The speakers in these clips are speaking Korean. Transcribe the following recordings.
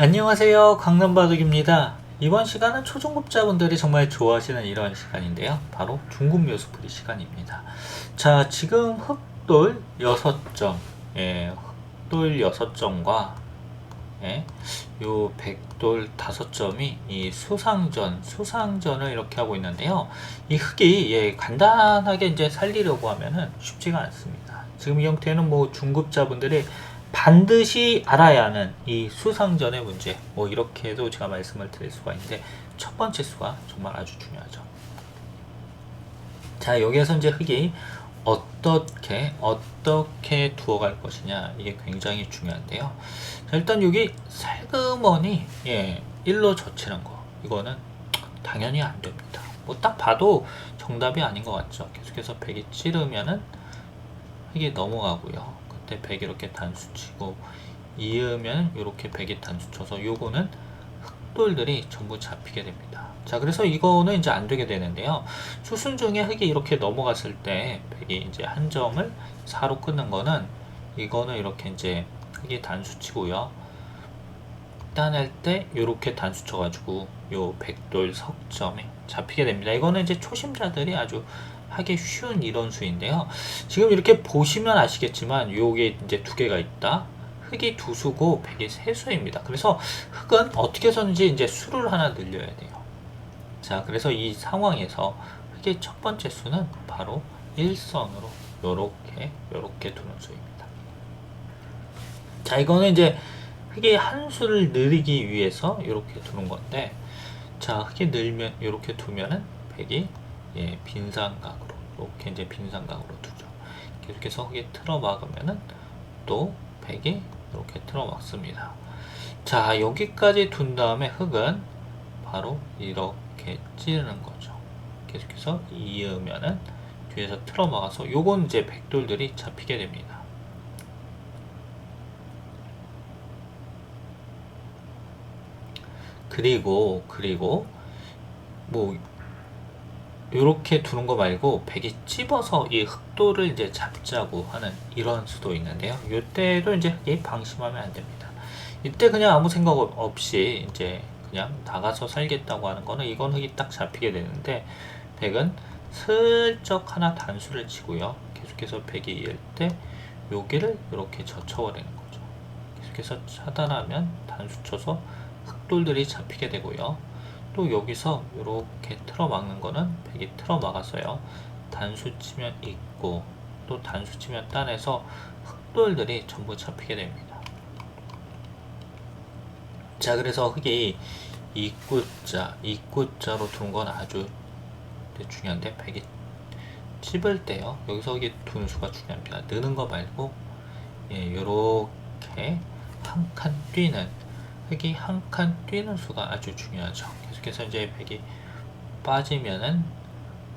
안녕하세요. 강남바둑입니다. 이번 시간은 초중급자분들이 정말 좋아하시는 이런 시간인데요. 바로 중급 묘수풀이 시간입니다. 자, 지금 흑돌 6점, 예, 흑돌 6점과 예, 요 백돌 5점이 이 수상전, 수상전을 이렇게 하고 있는데요. 이 흑이 예, 간단하게 이제 살리려고 하면은 쉽지가 않습니다. 지금 이 형태는 뭐 중급자분들이 반드시 알아야 하는 이 수상전의 문제 뭐 이렇게도 제가 말씀을 드릴 수가 있는데 첫 번째 수가 정말 아주 중요하죠. 자 여기에서 이제 흙이 어떻게 어떻게 두어갈 것이냐 이게 굉장히 중요한데요. 자, 일단 여기 살그머니 예 일로 젖히는 거 이거는 당연히 안 됩니다. 뭐 딱 봐도 정답이 아닌 것 같죠. 계속해서 백이 찌르면은 흙이 넘어가고요. 그때 백 이렇게 단수 치고 이으면 이렇게 백이 단수 쳐서 요거는 흑돌들이 전부 잡히게 됩니다. 자, 그래서 이거는 이제 안 되게 되는데요. 수순 중에 흙이 이렇게 넘어갔을 때 백이 이제 한 점을 4로 끊는 거는 이거는 이렇게 이제 흙이 단수 치고요. 따낼 때 이렇게 단수 쳐가지고 요 백돌 석점에 잡히게 됩니다. 이거는 이제 초심자들이 아주 하기 쉬운 이론수인데요. 지금 이렇게 보시면 아시겠지만 요게 이제 두 개가 있다. 흙이 두 수고 백이 세 수입니다. 그래서 흙은 어떻게 해서든지 이제 수를 하나 늘려야 돼요. 자, 그래서 이 상황에서 흙의 첫 번째 수는 바로 일선으로 요렇게 요렇게 두는 수입니다. 자, 이거는 이제 흙의 한 수를 늘리기 위해서 이렇게 두는 건데 자, 흙이 늘면 이렇게 두면은 백이 예, 빈상각으로 이렇게 이제 빈상각으로 두죠. 계속해서 흙이 틀어 막으면은 또 백이 이렇게 틀어 막습니다. 자, 여기까지 둔 다음에 흙은 바로 이렇게 찌르는 거죠. 계속해서 이으면은 뒤에서 틀어 막아서 요건 이제 백돌들이 잡히게 됩니다. 그리고 그리고 뭐 요렇게 두는 거 말고 백이 찝어서 이 흑돌을 이제 잡자고 하는 이런 수도 있는데요. 이때도 이제 흑이 방심하면 안 됩니다. 이때 그냥 아무 생각 없이 이제 그냥 나가서 살겠다고 하는 거는 이건 흑이 딱 잡히게 되는데 백은 슬쩍 하나 단수를 치고요. 계속해서 백이 이을 때 여기를 이렇게 젖혀버리는 거죠. 계속해서 차단하면 단수 쳐서 흑돌들이 잡히게 되고요. 또 여기서 이렇게 틀어 막는 거는 백이 틀어 막았어요. 단수 치면 있고 또 단수 치면 딴에서 흑돌들이 전부 잡히게 됩니다. 자 그래서 흑이 입구자 입구자로 두는 건 아주 중요한데 백이 찝을 때요 여기서 흑이 두는 수가 중요합니다. 느는 거 말고 예, 요렇게 한칸 뛰는 흑이 한 칸 뛰는 수가 아주 중요하죠. 계속해서 이제 백이 빠지면은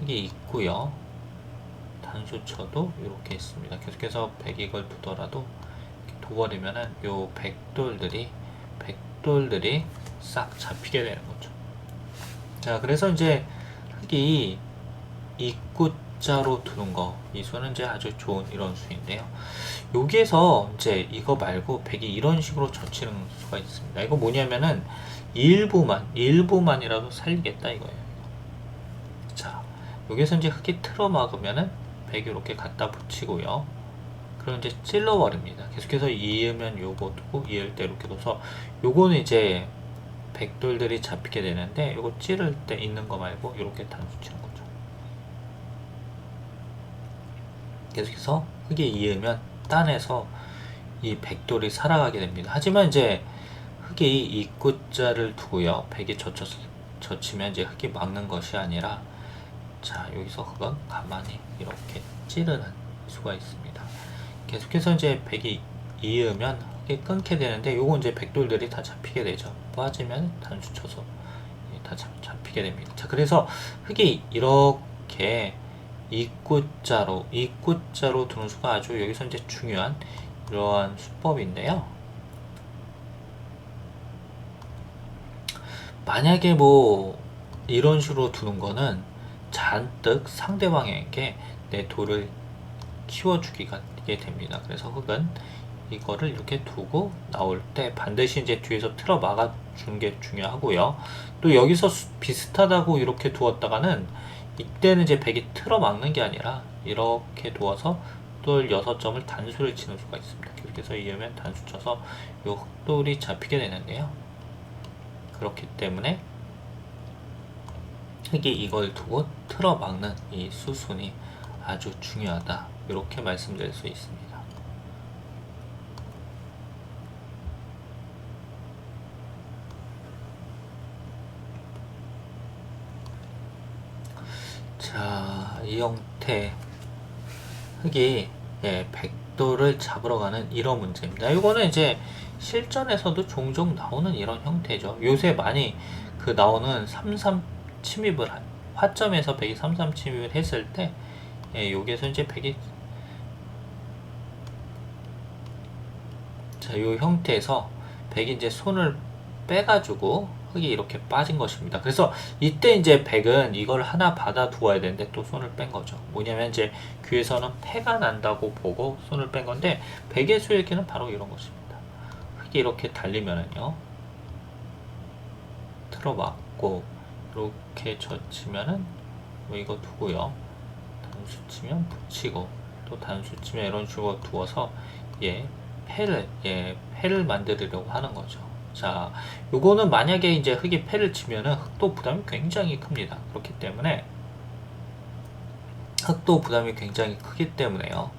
흑이 있고요. 단수 쳐도 이렇게 있습니다. 계속해서 백이 이걸 두더라도 도버리면은 요 백돌들이 백돌들이 싹 잡히게 되는 거죠. 자, 그래서 이제 흑이 입구자로 두는 거, 이 수는 이제 아주 좋은 이런 수인데요. 여기에서 이제 이거 말고 백이 이런 식으로 젖히는 수가 있습니다. 이거 뭐냐면은 일부만, 일부만이라도 살리겠다 이거예요. 자, 여기서 이제 흙이 틀어 막으면은 백이 이렇게 갖다 붙이고요. 그럼 이제 찔러버립니다. 계속해서 이으면 요거 두고 이을 때 이렇게 둬서 요거는 이제 백돌들이 잡히게 되는데 요거 찌를 때 있는 거 말고 이렇게 단수 치는 거죠. 계속해서 흙에 이으면 딴에서 이 백돌이 살아가게 됩니다. 하지만 이제 흙이 입구자를 두고요. 백이 젖혀, 젖히면 이제 흙이 막는 것이 아니라 자 여기서 흙은 가만히 이렇게 찌르는 수가 있습니다. 계속해서 이제 백이 이으면 흙이 끊게 되는데 요거 이제 백돌들이 다 잡히게 되죠. 빠지면 단수 쳐서 다 잡, 잡히게 됩니다. 자 그래서 흙이 이렇게 입구자로 입구자로 두는 수가 아주 여기서 이제 중요한 이러한 수법인데요. 만약에 뭐 이런 식으로 두는 거는 잔뜩 상대방에게 내 돌을 키워주기가 됩니다. 그래서 흙은 이거를 이렇게 두고 나올 때 반드시 이제 뒤에서 틀어 막아 주는 게 중요하고요. 또 여기서 수- 비슷하다고 이렇게 두었다가는 이때는 이제 백이 틀어 막는 게 아니라 이렇게 두어서 또 여섯 점을 단수를 치는 수가 있습니다. 그렇게 해서 이으면 단수 쳐서 요 흑돌이 잡히게 되는데요. 그렇기 때문에 흑이 이걸 두고 틀어 막는 이 수순이 아주 중요하다. 이렇게 말씀드릴 수 있습니다. 자, 이 형태 흑이 예, 백도를 잡으러 가는 이런 문제입니다. 이거는 이제 실전에서도 종종 나오는 이런 형태죠. 요새 많이 그 나오는 33 침입을 한 화점에서 백이 33 침입을 했을 때 예, 여기에서 이제 백이 자, 요 형태에서 백이 이제 손을 빼가지고 흙이 이렇게 빠진 것입니다. 그래서 이때 이제 백은 이걸 하나 받아 두어야 되는데 또 손을 뺀 거죠. 뭐냐면 이제 귀에서는 패가 난다고 보고 손을 뺀 건데 백의 수일기는 바로 이런 것입니다. 흙이 이렇게 달리면은요. 틀어막고 이렇게 젖히면은 뭐 이거 두고요. 단수 치면 붙이고 또 단수 치면 이런 식으로 두어서 예 패를 예 패를 만들려고 하는 거죠. 자, 요거는 만약에 이제 흙이 패를 치면은 흙도 부담이 굉장히 큽니다. 그렇기 때문에 흙도 부담이 굉장히 크기 때문에요.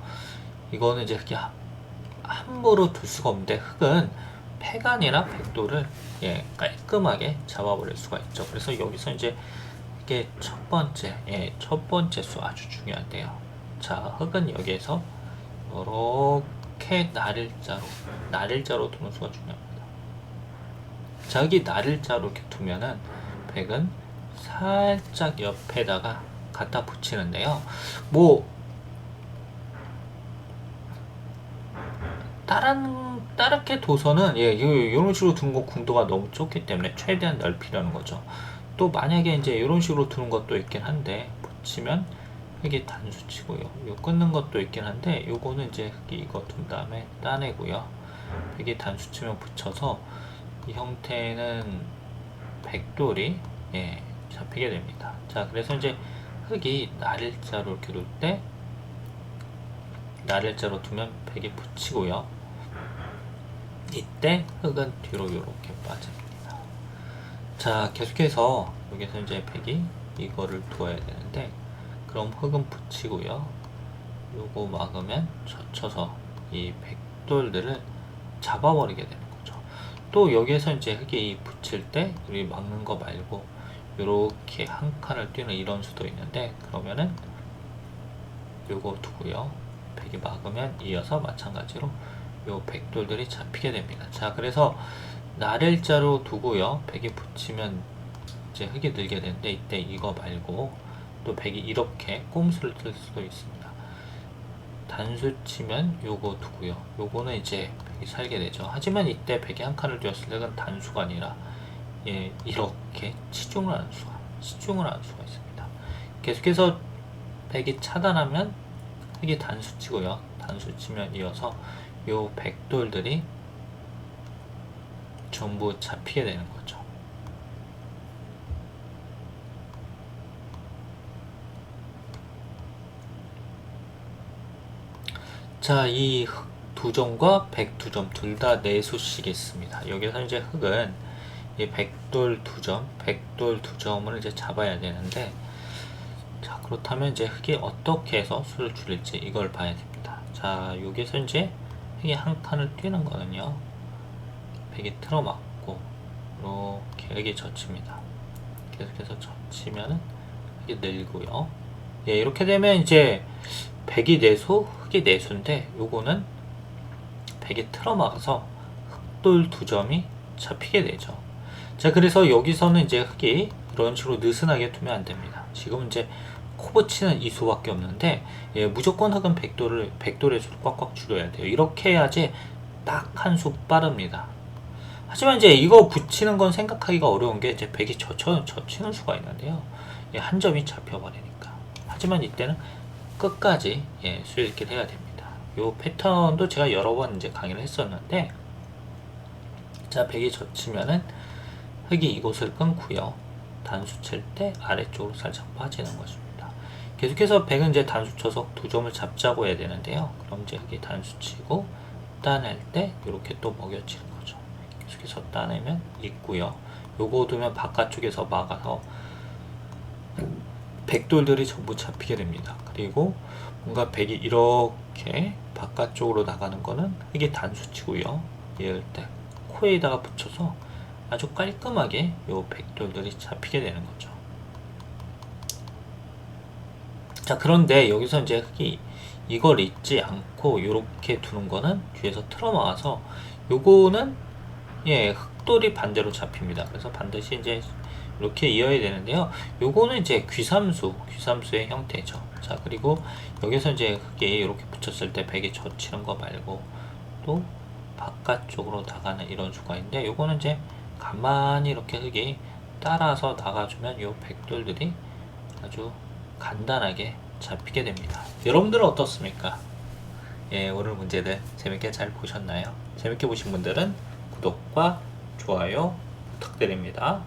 이거는 이제 흙이 하- 함부로 둘 수가 없는데 흙은 패간이나 백도를 예, 깔끔하게 잡아버릴 수가 있죠. 그래서 여기서 이제 이게 첫 번째, 예, 첫 번째 수 아주 중요한데요. 자, 흙은 여기에서 이렇게 날일자로, 날일자로 두는 수가 중요합니다. 자, 여기 날일자로 이렇게 두면은 백은 살짝 옆에다가 갖다 붙이는데요. 뭐 다른 다르게 둬서는 예, 요, 이런 식으로 두는 거 궁도가 너무 좁기 때문에 최대한 넓히려는 거죠. 또 만약에 이제 이런 식으로 두는 것도 있긴 한데 붙이면 흙이 단수 치고요. 요 끊는 것도 있긴 한데 요거는 이제 이거 둔 다음에 따내고요. 흙이 단수 치면 붙여서 이 형태는 백돌이 예, 잡히게 됩니다. 자, 그래서 이제 흙이 날일자로 이렇게 놓을 때 날일자로 두면 백이 붙이고요. 이때 흙은 뒤로 이렇게 빠집니다. 자, 계속해서 여기서 이제 백이 이거를 두어야 되는데 그럼 흙은 붙이고요. 요거 막으면 젖혀서 이 백돌들을 잡아버리게 거죠. 또 여기에서 이제 흙이 붙일 때 우리 막는 거 말고 이렇게 한 칸을 뛰는 이런 수도 있는데 그러면은 요거 두고요. 백이 막으면 이어서 마찬가지로 요 백돌들이 잡히게 됩니다. 자, 그래서 날일자로 두고요. 백이 붙이면 이제 흙이 늘게 되는데 이때 이거 말고 또 백이 이렇게 꼼수를 쓸 수도 있습니다. 단수 치면 요거 두고요. 요거는 이제 살게 되죠. 하지만 이때 백이 한 칸을 띄었을 때는 단수가 아니라 예, 이렇게 치중을 하는 수가 치중을 하는 수가 있습니다. 계속해서 백이 차단하면 흙이 단수 치고요. 단수 치면 이어서 요 백돌들이 전부 잡히게 되는 거죠. 자, 이 두 점과 백두점둘 다 내수씩 있습니다. 여기서 이제 흙은 이 백돌 두 점, 백돌 두 점을 이제 잡아야 되는데, 자, 그렇다면 이제 흙이 어떻게 해서 수를 줄일지 이걸 봐야 됩니다. 자, 여기서 이제 흙이 한 칸을 뛰는 거는요, 백이 틀어막고, 이렇게 흙이 젖힙니다. 계속해서 젖히면은 흙이 늘고요. 예, 이렇게 되면 이제 백이 내수, 흙이 내수인데, 요거는 백이 틀어막아서 흑돌 두 점이 잡히게 되죠. 자, 그래서 여기서는 이제 흙이 이런 식으로 느슨하게 두면 안 됩니다. 지금 이제 코 붙이는 이 수밖에 없는데, 예, 무조건 흙은 백돌을, 백돌의 수를 꽉꽉 줄여야 돼요. 이렇게 해야지 딱 한 수 빠릅니다. 하지만 이제 이거 붙이는 건 생각하기가 어려운 게 이제 백이 젖혀, 젖히는 수가 있는데요. 예, 한 점이 잡혀버리니까. 하지만 이때는 끝까지 예, 수읽기를 해야 됩니다. 요 패턴도 제가 여러 번 이제 강의를 했었는데 자 백이 젖히면은 흙이 이곳을 끊고요. 단수 칠 때 아래쪽으로 살짝 빠지는 것입니다. 계속해서 백은 이제 단수 쳐서 두 점을 잡자고 해야 되는데요. 그럼 이제 흙이 단수 치고 따낼 때 이렇게 또 먹여치는 거죠. 계속해서 따내면 있고요. 요거 두면 바깥쪽에서 막아서 백돌들이 전부 잡히게 됩니다. 그리고 뭔가 백이 이렇게 바깥쪽으로 나가는 거는 이게 단수치고요. 이럴 때 코에다가 붙여서 아주 깔끔하게 요 백돌들이 잡히게 되는 거죠. 자 그런데 여기서 이제 흙이 이걸 잊지 않고 이렇게 두는 거는 뒤에서 틀어막아서 요거는 예 흑돌이 반대로 잡힙니다. 그래서 반드시 이제 이렇게 이어야 되는데요. 요거는 이제 귀삼수, 귀삼수의 형태죠. 자, 그리고 여기서 이제 흙이 이렇게 붙였을 때 백에 젖히는 거 말고 또 바깥쪽으로 나가는 이런 수가인데 요거는 이제 가만히 이렇게 흙이 따라서 나가주면 요 백돌들이 아주 간단하게 잡히게 됩니다. 여러분들은 어떻습니까? 예, 오늘 문제들 재밌게 잘 보셨나요? 재밌게 보신 분들은 구독과 좋아요 부탁드립니다.